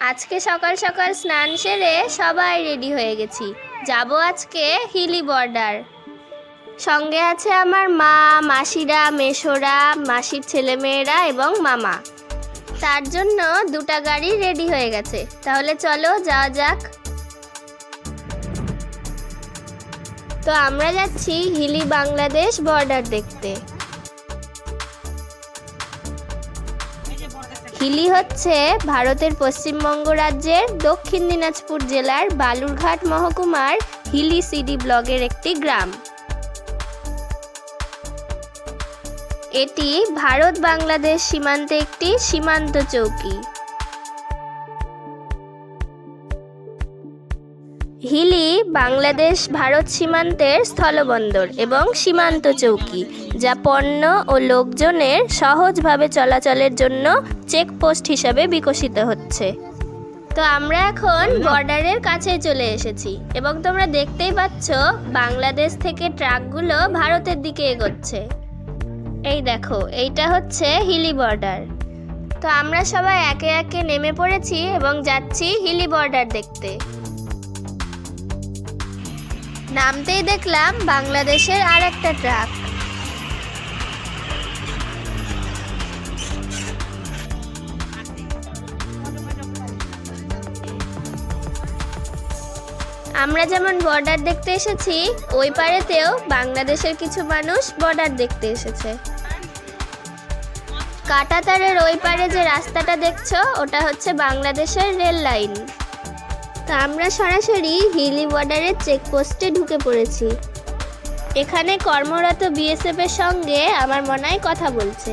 আজকে সকাল সকাল স্নান সেরে সবাই রেডি হয়ে গেছি। যাব আজকে হিলি বর্ডার। সঙ্গে আছে আমার মা, মাসিরা, মেশোরা, মাসির ছেলেমেয়েরা এবং মামা। তার জন্য দুটা গাড়ি রেডি হয়ে গেছে। তাহলে চলো যাওয়া যাক। তো আমরা যাচ্ছি হিলি বাংলাদেশ বর্ডার দেখতে। হিলি হচ্ছে ভারতের পশ্চিমবঙ্গ রাজ্যের দক্ষিণ দিনাজপুর জেলার বালুরঘাট মহকুমার হিলি সিডি ব্লকের একটি গ্রাম। এটি ভারত বাংলাদেশ সীমান্তে একটি সীমান্ত চৌকি। হিলি বাংলাদেশ ভারত সীমান্তের স্থলবন্দর এবং সীমান্ত চৌকি, যা পণ্য ও লোকজনের সহজভাবে চলাচলের জন্য চেকপোস্ট হিসাবে বিকশিত হচ্ছে। তো আমরা এখন বর্ডারের কাছে চলে এসেছি এবং তোমরা দেখতেই পাচ্ছ বাংলাদেশ থেকে ট্রাকগুলো ভারতের দিকে এগোচ্ছে। এই দেখো, এইটা হচ্ছে হিলি বর্ডার। তো আমরা সবাই একে একে নেমে পড়েছি এবং যাচ্ছি হিলি বর্ডার দেখতে। নামতেই দেখলাম বাংলাদেশের আর একটা ট্রাক। আমরা যেমন বর্ডার দেখতে এসেছি, ওই পারেতেও বাংলাদেশের কিছু মানুষ বর্ডার দেখতে এসেছে। কাটাতারের ওই পারে যে রাস্তাটা দেখছ, ওটা হচ্ছে বাংলাদেশের রেল লাইন। তা আমরা সরাসরি হিলি বর্ডারের চেকপোস্টে ঢুকে পড়েছি। এখানে কর্মরত বিএসএফ এর সঙ্গে আমার মনে হয় কথা বলছে।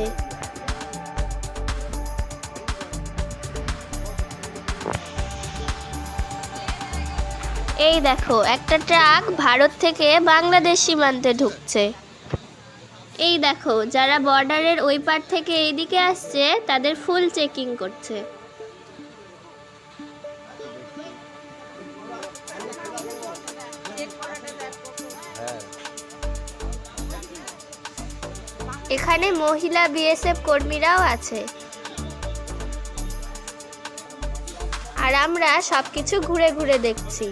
এই দেখো, একটা ট্রাক ভারত থেকে বাংলাদেশ সীমান্তে ঢুকছে। এই দেখো, যারা বর্ডারের ওই পার থেকে এইদিকে আসছে, তাদের ফুল চেকিং করছে। এখানে মহিলা বিএসএফ কর্মীরাও আছে। আর আমরা সবকিছু ঘুরে ঘুরে দেখছি।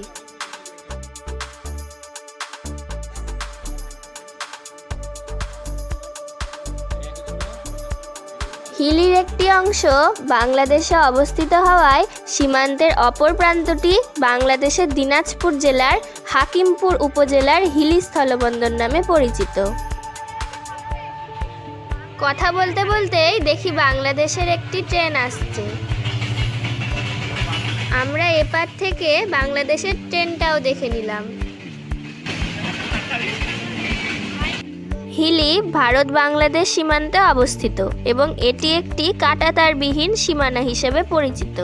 হিলির একটি অংশ বাংলাদেশে অবস্থিত হওয়ায় সীমান্তের অপর প্রান্তটি বাংলাদেশের দিনাজপুর জেলার হাকিমপুর উপজেলার হিলি স্থলবন্দর নামে পরিচিত। কথা বলতে বলতেই দেখি বাংলাদেশের একটি ট্রেন আসছে। আমরা এপার থেকে বাংলাদেশের ট্রেনটাও দেখে নিলাম। হিলি ভারত বাংলাদেশ সীমান্তে অবস্থিত এবং এটি একটি কাঁটাতারবিহীন সীমানা হিসেবে পরিচিত।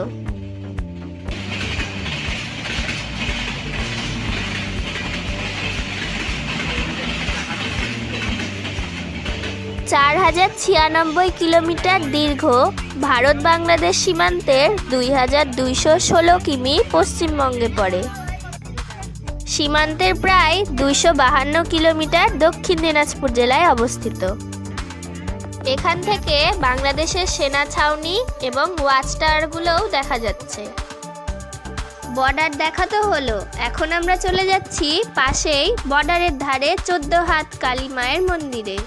চার হাজার ছিয়ানব্বই কিলোমিটার দীর্ঘ ভারত বাংলাদেশ সীমান্তের দুই হাজার দুইশো ষোলো কিমি পশ্চিমবঙ্গে পড়ে। সীমান্তের প্রায় দুইশো বাহান্ন কিলোমিটার দক্ষিণ দিনাজপুর জেলায় অবস্থিত। এখান থেকে বাংলাদেশের সেনা ছাউনি এবং ওয়াচ টাওয়ারগুলোও দেখা যাচ্ছে। বর্ডার দেখা তো হলো, এখন আমরা চলে যাচ্ছি পাশেই বর্ডারের ধারে চোদ্দ হাত কালী মায়ের মন্দিরে।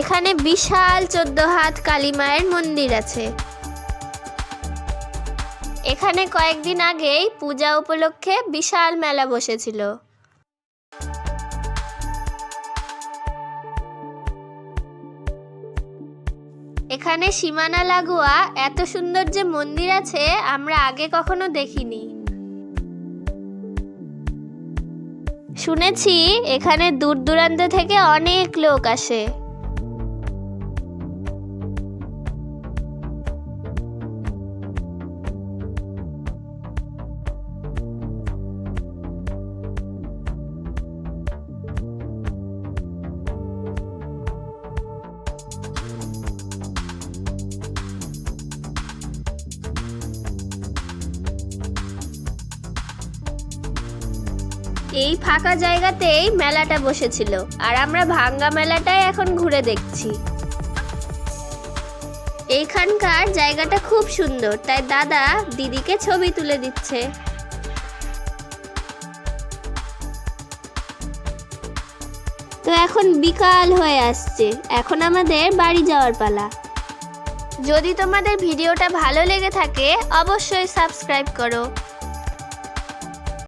এখানে বিশাল চোদ্দ হাত কালী মায়ের মন্দির আছে। এখানে কয়েকদিন আগেই পূজা উপলক্ষে বিশাল মেলা বসেছিল। এখানে সীমানা লাগোয়া এত সুন্দর যে মন্দির আছে আমরা আগে কখনো দেখিনি। শুনেছি এখানে দূর দূরান্ত থেকে অনেক লোক আসে। এই ফাঁকা জায়গাতেই মেলাটা বসেছিল, আর আমরা ভাঙ্গা মেলাটাই এখন ঘুরে দেখছি। এইখানকার জায়গাটা খুব সুন্দর, তাই দাদা দিদিকে ছবি তুলে দিচ্ছে। তো এখন বিকাল হয়ে আসছে, এখন আমাদের বাড়ি যাওয়ার পালা। যদি তোমাদের ভিডিওটা ভালো লেগে থাকে, অবশ্যই সাবস্ক্রাইব করো।